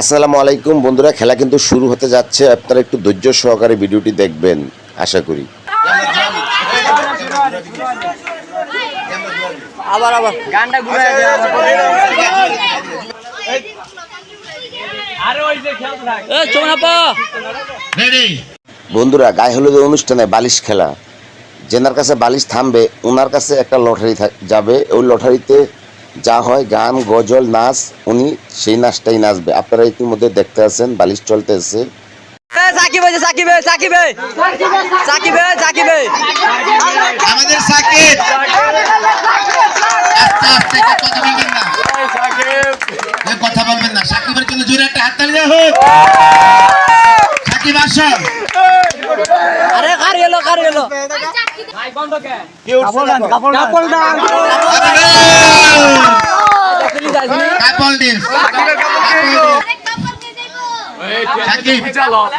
আসসালামু আলাইকুম বন্ধুরা খেলা কিন্তু শুরু হতে যাচ্ছে। আপনারা একটু ধৈর্য সহকারে ভিডিওটি দেখবেন আশা করি। আবার আবার। গানটা ঘুরে এ চোখা পা রেডি বন্ধুরা গায়ে হলুদের অনুষ্ঠানে বালিশ খেলা। যেনার কাছে বালিশ থামবে ওনার কাছে একটা লটারি যাবে। ওই লটারিতে যা হয় গান গজল নাচ উনি সেই নাচটাই নাচবে। আপনারা ইতিমধ্যে দেখতে আছেন বালিশ চলতেছে সাকিব হয়েছে সাকিব সাকিব সাকিব সাকিব আমাদের সাকিব। আস্তে আস্তে কথা বলবেন না। কেউ কথা বলবেন না। সাকিবের জন্য জোরে একটা হাততালি দেওয়া হোক। সাকিব আসো কার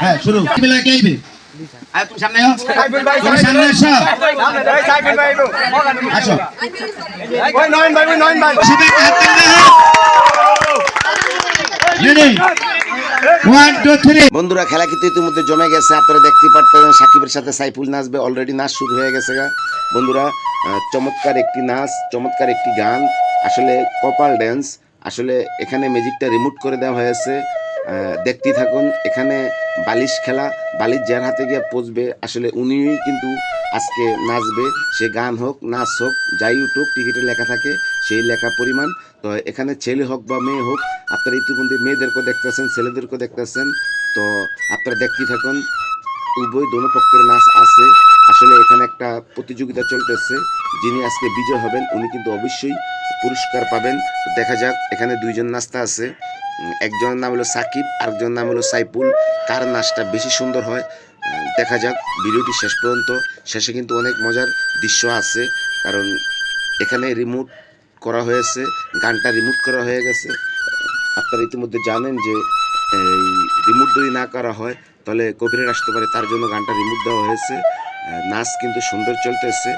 হ্যাঁ সামনে আসো হাততালি বন্ধুরা, খেলা কিন্তু ইতিমধ্যে জমে গেছে। আপনারা দেখতে পারতেন সাকিবের সাথে সাইফুল নাচবে। অলরেডি নাচ শুরু হয়ে গেছে বন্ধুরা চমৎকার একটি নাচ, চমৎকার একটি গান। আসলে কপাল ড্যান্স আসলে এখানে ম্যাজিকটা রিমুট করে দেওয়া হয়েছে। দেখতেই থাকুন, এখানে বালিশ খেলা, বালিশ যার হাতে গিয়ে পচবে। আসলে উনিই কিন্তু আজকে নাচবে, সে গান হোক, নাচ হোক, যাই উঠুক টিকিটে লেখা থাকে, সেই লেখা পরিমাণ। তো এখানে ছেলে হোক বা মেয়ে হোক, আপনারা ইতিমধ্যে মেয়েদেরকেও দেখতেছেন, ছেলেদেরকেও দেখতেছেন। তো আপনারা দেখতেই থাকুন, উভয় দোনো পক্ষের নাচ আছে। আসলে এখানে একটা প্রতিযোগিতা চলতেছে, যিনি আজকে বিজয় হবেন, উনি কিন্তু অবশ্যই পুরস্কার পাবেন। দেখা যাক, এখানে দুইজন নাচতে আছে। একজনের নাম হলো সাকিব, আরেকজনের নাম হলো সাইফুল। কার নাচটা বেশি সুন্দর হয় দেখা যাক, ভিডিওটি শেষ পর্যন্ত। শেষে কিন্তু অনেক মজার দৃশ্য আছে, কারণ এখানে রিমোট করা হয়েছে, গানটা রিমোট করা হয়ে গেছে। আপনারা ইতিমধ্যে জানেন যে, এই রিমোট যদি না করা হয়, তাহলে কপিরাইট আসতে পারে, তার জন্য গানটা রিমোট দেওয়া হয়েছে। নাচ কিন্তু সুন্দর চলতেছে।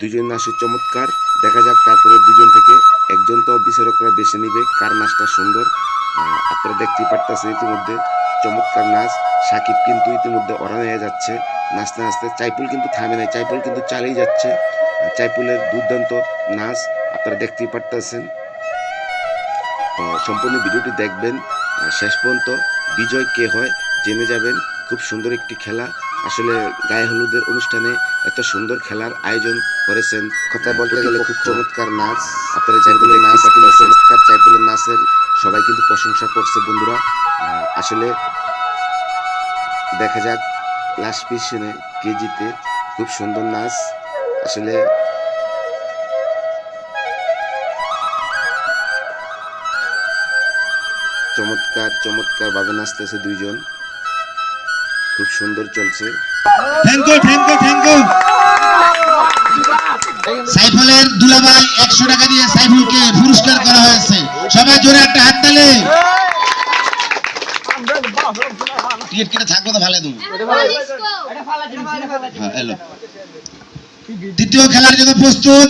দুজন নাচের চমৎকার। দেখা যাক তারপরে দুজন থেকে একজন তো বিচারকরা বেছে নিবে, কার নাচটা সুন্দর। আপনারা দেখতেই পারতেছেন ইতিমধ্যে। চমৎকার নাচ। সাকিব কিন্তু ইতিমধ্যে অরান হয়ে যাচ্ছে। নাচতে নাচতে চাইপুল কিন্তু থামে নাই। চাইপুল কিন্তু চালিয়ে যাচ্ছে। চাইপুলের দুর্দান্ত নাচ আপনারা দেখতেই পারতেছেন। সম্পূর্ণ ভিডিওটি দেখবেন। শেষ পর্যন্ত বিজয় কে হয় জেনে যাবেন। খুব সুন্দর একটি খেলা। আসলে গায়ে হলুদের অনুষ্ঠানে এত সুন্দর খেলার আয়োজন করেছেন। কথা বলতে গেলে খুব চমৎকার নাচ। আপনারা চাইপুলের নাচ চাইপুলের নাচের সবাই কিন্তু প্রশংসা করছে বন্ধুরা। আসলে দেখা যাক লাস্ট পিছনে কে জিতে। খুব সুন্দর নাচ। আসলে চমৎকার চমৎকার ভাবে নাচতেছে দুইজন। খুব সুন্দর চলছে। Thank you thank you thank you সাইফুলের দুলাভাই একশো টাকা দিয়ে সাইফুলকে পুরস্কার করা হয়েছে। সবাই জোরে একটা হাত তালে। টিকিট কেটে থাকব তো ভালো তুমি হ্যাঁ দ্বিতীয় খেলার জন্য প্রস্তুত।